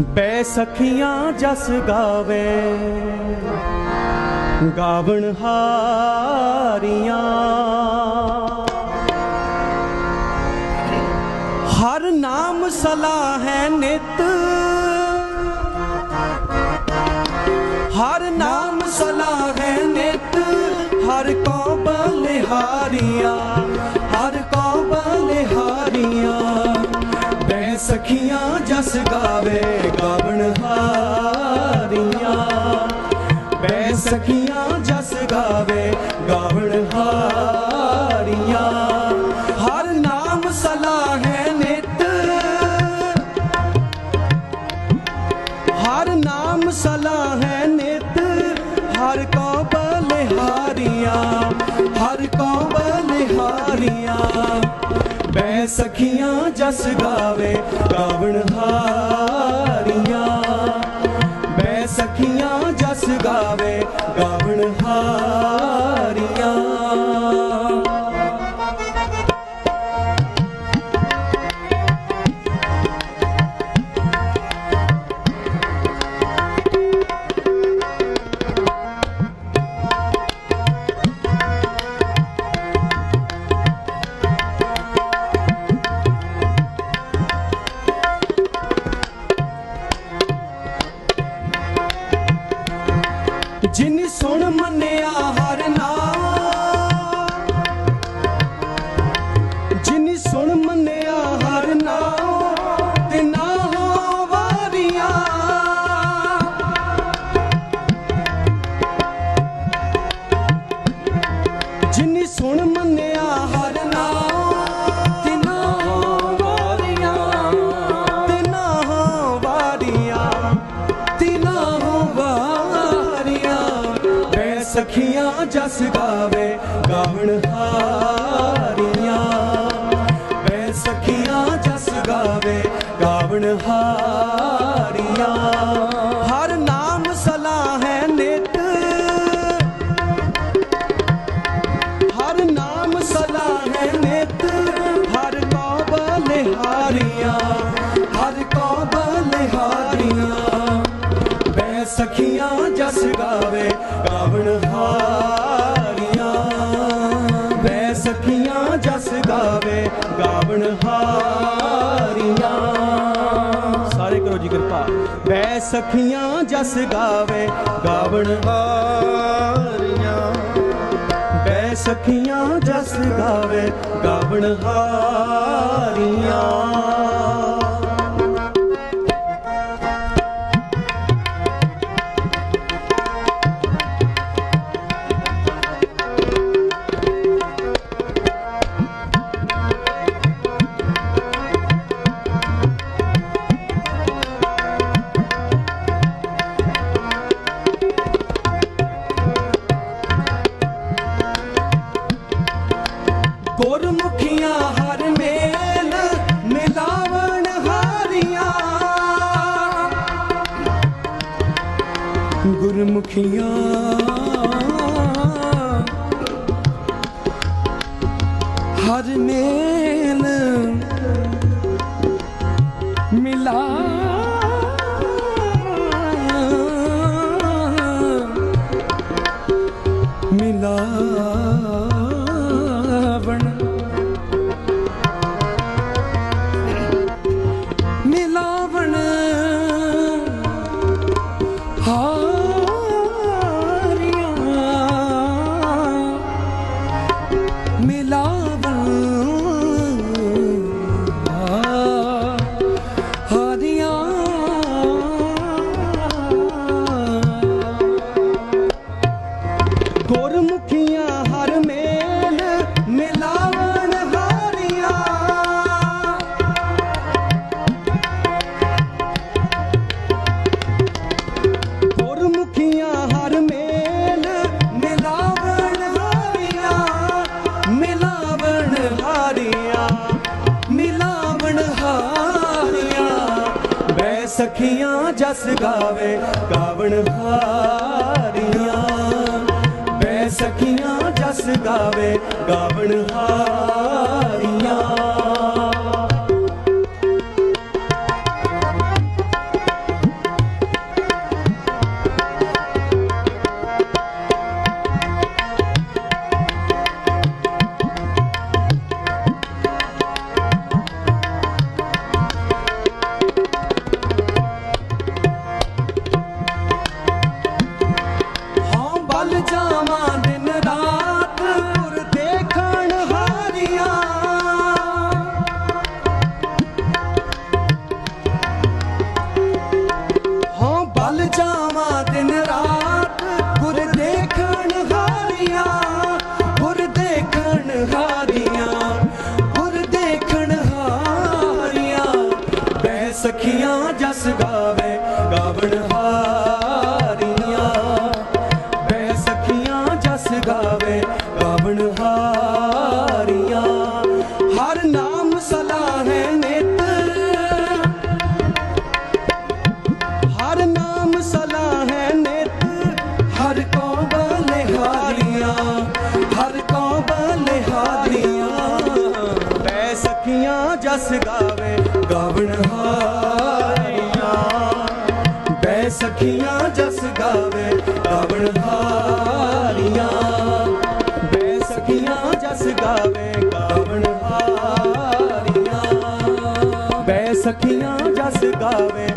ਬੈ ਸਖੀਆਂ ਜਸ ਗਾਵੇ। ਗਾਵਣ ਹਾਰੀਆਂ। ਹਰ ਨਾਮ ਸਲਾਹ ਹੈ ਨਿਤ। ਹਰ ਨਾਮ ਸਲਾਹ ਹੈ ਨਿਤ। ਹਰ ਕੋ ਬਲਿਹਾਰੀਆਂ ਸਖੀਆਂ ਜਸ ਗਾਵੇ ਗਾਵਣ ਹਾਰੀਆਂ। ਬੈ ਸਖੀਆਂ, ਜਸ ਗਾਵੇ ਗਾਵਣ ਹਾਰੀਆਂ। ਹਰ ਨਾਮ ਸਲਾਹ ਹੈ ਨਿਤ। ਹਰ ਨਾਮ ਸਲਾਹ ਹੈ ਨਿਤ। ਹਰ ਕੋ ਬਲਿਹਾਰੀਆਂ ਹਰ ਕੋ ਬਲਿਹਾਰੀਆਂ ਸਖੀਆਂ ਜਸ ਗਾਵੇ ਗਾਵਣ ਹਾਰੀਆਂ। ਬੈ ਸਖੀਆਂ ਜਸ ਗਾਵੇ ਗਾਵਣ ਹਾਰੀਆਂ। ਜਿਨ ਸੁਣ ਮੰਨਿਆ ਹਰ ਨਾਮ। ਜਿਨ ਸੁਣ ਮੰਨਿਆ ਹਰ ਨਾਮ। ਸਖੀਆਂ ਜਸ ਗਾਵੇ ਗਾਵਣ ਹਾਰੀਆਂ। ਬੈ ਸਖੀਆਂ ਜਸ ਗਾਵੇ ਗਾਵਣ ਹਾਰੀਆਂ। ਹਰ ਨਾਮ ਸਲਾਹ ਹੈ ਨਿਤ। ਹਰ ਨਾਮ ਸਲਾਹ ਹੈ ਨਿਤ। ਹਰ ਕੋ ਬਲਿਹਾਰੀਆਂ ਹਰ ਕੋ ਬਲਿਹਾਰੀਆਂ ਸਖੀਆਂ ਜਸ ਗਾਵੇ ਗਾਵਣ ਹਾਰੀਆਂ ਗਾਵੇ, ਗਾਵਣ ਹਾਰੀਆਂ। ਸਾਰੇ ਕਰੋ ਜੀ ਕਿਰਪਾ। ਬੈ ਸਖੀਆਂ ਜਸ ਗਾਵੇ, ਗਾਵਣ ਹਾਰੀਆਂ। ਬੈ ਸਖੀਆਂ ਜਸ ਗਾਵੇ, ਗਾਵਣ ਹਾਰੀਆਂ। ਗੁਰਮੁਖੀਆਂ ਹਰ ਮੇਲ ਮਿਲਾਵਣ ਹਾਰੀਆਂ। ਗੁਰਮੁਖੀਆਂ ਹਰ ਮੇਲ ਮਿਲਾ ਸਖੀਆਂ ਜਸ ਗਾਵੇ ਗਾਵਣ ਹਾਰੀਆਂ। ਬੈ ਸਖੀਆਂ ਜਸ ਗਾਵੇ ਗਾਵਣ ਹਾਰੀਆਂ। ਗਾਵਣ ਹਾਰੀਆਂ। ਬੈ ਸਖੀਆਂ ਜਸ ਗਾਵੇ ਗਾਵਣ ਹਾਰੀਆਂ। ਬੈ ਸਖੀਆਂ ਜਸ ਗਾਵੇ ਗਾਵਣ ਹਾਰੀਆਂ। ਬੈ ਸਖੀਆਂ ਜਸ ਗਾਵੇ